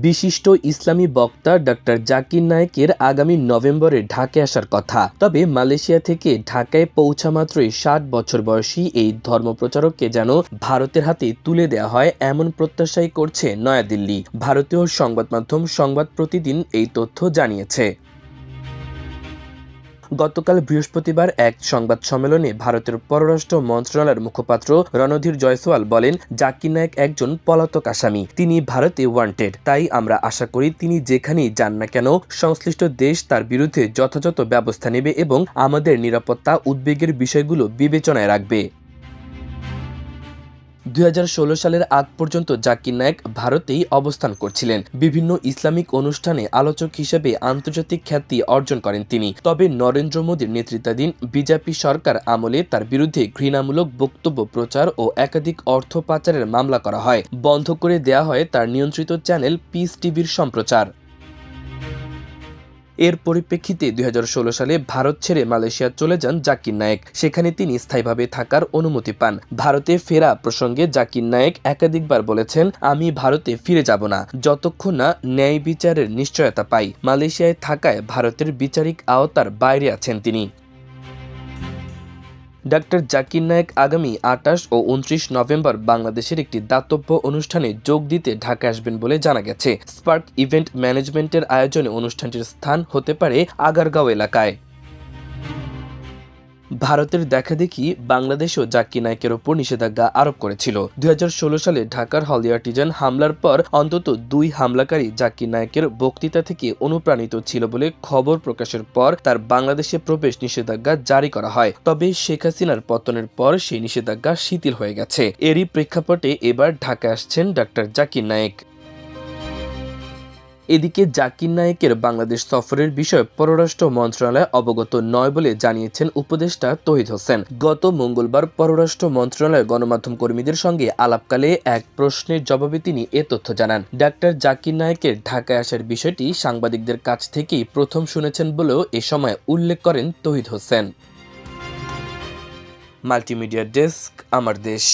বিশিষ্ট ইসলামী বক্তা ডক্টর জাকির নায়েকের আগামী নভেম্বরে ঢাকে আসার কথা। তবে মালয়েশিয়া থেকে ঢাকায় পৌঁছা মাত্রই ষাট বছর বয়সী এই ধর্মপ্রচারককে যেন ভারতের হাতে তুলে দেওয়া হয়, এমন প্রত্যাশাই করছে নয়াদিল্লি। ভারতীয় সংবাদ মাধ্যম সংবাদ প্রতিদিন এই তথ্য জানিয়েছে। গতকাল বৃহস্পতিবার এক সংবাদ সম্মেলনে ভারতের পররাষ্ট্র মন্ত্রণালয়ের মুখপাত্র রণধীর জয়সওয়াল বলেন, জাকির নায়ক একজন পলাতক আসামি। তিনি ভারতে ওয়ান্টেড তাই আমরা আশা করি তিনি যেখানেই যান না কেন, সংশ্লিষ্ট দেশ তার বিরুদ্ধে যথাযথ ব্যবস্থা নেবে এবং আমাদের নিরাপত্তা উদ্বেগের বিষয়গুলো বিবেচনায় রাখবে। দুই হাজার ষোলো সালের আগ পর্যন্ত জাকির নায়েক ভারতেই অবস্থান করছিলেন। বিভিন্ন ইসলামিক অনুষ্ঠানে আলোচক হিসেবে আন্তর্জাতিক খ্যাতি অর্জন করেন তিনি। তবে নরেন্দ্র মোদীর নেতৃত্বাধীন বিজেপি সরকার আমলে তার বিরুদ্ধে ঘৃণামূলক বক্তব্য, প্রচার ও একাধিক অর্থ পাচারের মামলা করা হয়। বন্ধ করে দেয়া হয় তার নিয়ন্ত্রিত চ্যানেল পিস টিভির সম্প্রচার। এর পরিপ্রেক্ষিতে দুই হাজার ষোলো সালে ভারত ছেড়ে মালয়েশিয়া চলে যান জাকির নায়ক। সেখানে তিনি স্থায়ীভাবে থাকার অনুমতি পান। ভারতে ফেরা প্রসঙ্গে জাকির নায়েক একাধিকবার বলেছেন, আমি ভারতে ফিরে যাব না। যতক্ষণ না ন্যায় বিচারের নিশ্চয়তা পাই। মালয়েশিয়ায় থাকায় ভারতের বিচারিক আওতার বাইরে আছেন তিনি। ডাক্তার জাকির নায়েক আগামী আঠাশ ও উনত্রিশ নভেম্বর বাংলাদেশের একটি দাতব্য অনুষ্ঠানে যোগ দিতে ঢাকা আসবেন বলে জানা গেছে। স্পার্ক ইভেন্ট ম্যানেজমেন্টের আয়োজনে অনুষ্ঠানটির স্থান হতে পারে আগারগাঁও এলাকায়। ভারতের দেখাদেখি বাংলাদেশও জাকি নায়কের ওপর নিষেধাজ্ঞা আরোপ করেছিল। দুই হাজার ষোলো সালে ঢাকার হলিয়ার্টিজান হামলার পর অন্তত দুই হামলাকারী জাকির নায়কের বক্তৃতা থেকে অনুপ্রাণিত ছিল বলে খবর প্রকাশের পর তার বাংলাদেশে প্রবেশ নিষেধাজ্ঞা জারি করা হয়। তবে শেখ হাসিনার পতনের পর সেই নিষেধাজ্ঞা শিথিল হয়ে গেছে। এরই প্রেক্ষাপটে এবার ঢাকা আসছেন ডাক্তার জাকির নায়েক। এদিকে জাকির নায়েকের বাংলাদেশ সফরের বিষয়ে পররাষ্ট্র মন্ত্রণালয় অবগত নয় বলে জানিয়েছেন উপদেষ্টা তহিদ হোসেন। গত মঙ্গলবার পররাষ্ট্র মন্ত্রণালয় গণমাধ্যম কর্মীদের সঙ্গে আলাপকালে এক প্রশ্নের জবাবে তিনি এ তথ্য জানান। ডাক্তার জাকির নায়েকের ঢাকায় আসার বিষয়টি সাংবাদিকদের কাছ থেকেই প্রথম শুনেছেন বলেও এ সময় উল্লেখ করেন তহিদ হোসেন। মাল্টিমিডিয়া ডেস্ক, আমার দেশ।